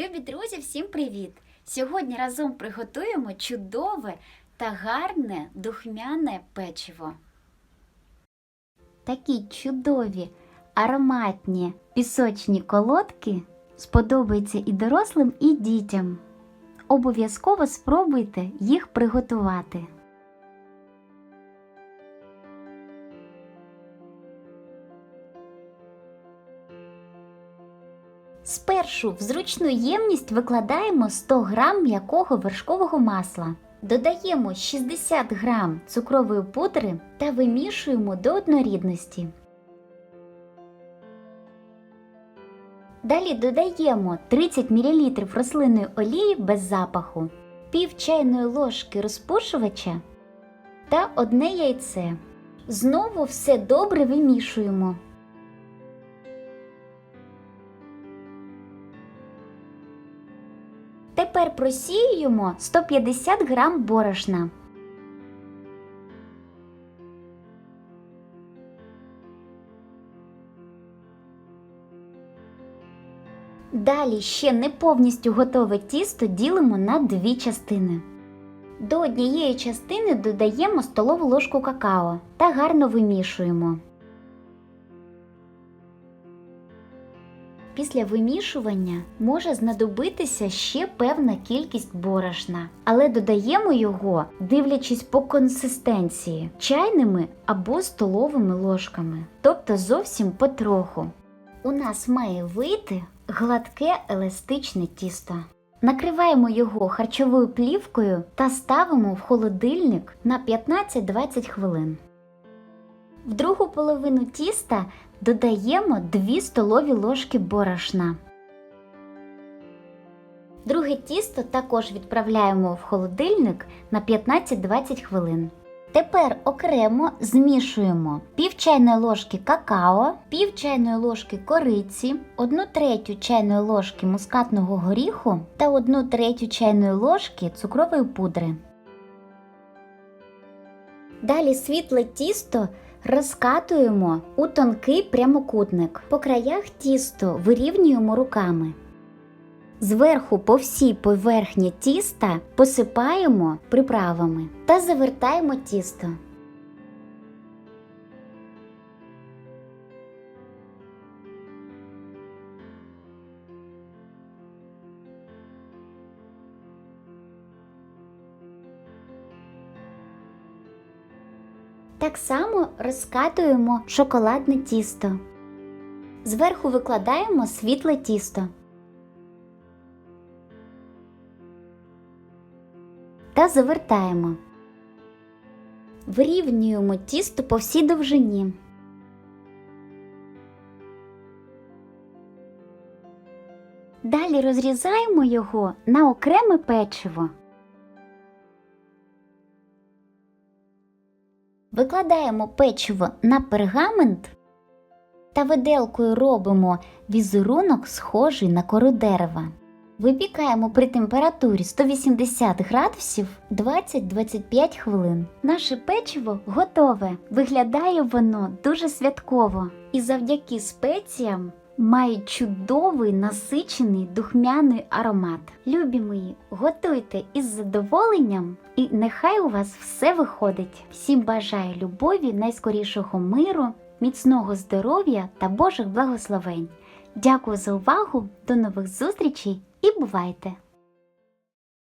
Любі друзі, всім привіт! Сьогодні разом приготуємо чудове та гарне духмяне печиво. Такі чудові ароматні пісочні колодки сподобаються і дорослим, і дітям. Обов'язково спробуйте їх приготувати. Спершу в зручну ємність викладаємо 100 г м'якого вершкового масла. Додаємо 60 г цукрової пудри та вимішуємо до однорідності. Далі додаємо 30 мл рослинної олії без запаху, пів чайної ложки розпушувача та одне яйце. Знову все добре вимішуємо. Тепер просіюємо 150 грам борошна. Далі ще не повністю готове тісто ділимо на дві частини. До однієї частини додаємо столову ложку какао та гарно вимішуємо. Після вимішування може знадобитися ще певна кількість борошна, але додаємо його, дивлячись по консистенції, чайними або столовими ложками, тобто зовсім потроху. У нас має вийти гладке еластичне тісто. Накриваємо його харчовою плівкою та ставимо в холодильник на 15-20 хвилин. В другу половину тіста додаємо 2 столові ложки борошна. Друге тісто також відправляємо в холодильник на 15-20 хвилин. Тепер окремо змішуємо пів чайної ложки какао, пів чайної ложки кориці, 1 третю чайної ложки мускатного горіху та 1 третю чайної ложки цукрової пудри. Далі світле тісто розкатуємо у тонкий прямокутник. По краях тісто вирівнюємо руками. Зверху по всій поверхні тіста посипаємо приправами та завертаємо тісто. Так само розкатуємо шоколадне тісто. Зверху викладаємо світле тісто. Та завертаємо. Вирівнюємо тісто по всій довжині. Далі розрізаємо його на окреме печиво. Викладаємо печиво на пергамент та виделкою робимо візерунок, схожий на кору дерева. Випікаємо при температурі 180 градусів 20-25 хвилин. Наше печиво готове. Виглядає воно дуже святково і завдяки спеціям має чудовий насичений духмяний аромат. Любі мої, готуйте із задоволенням і нехай у вас все виходить. Всім бажаю любові, найскорішого миру, міцного здоров'я та Божих благословень. Дякую за увагу, до нових зустрічей і бувайте!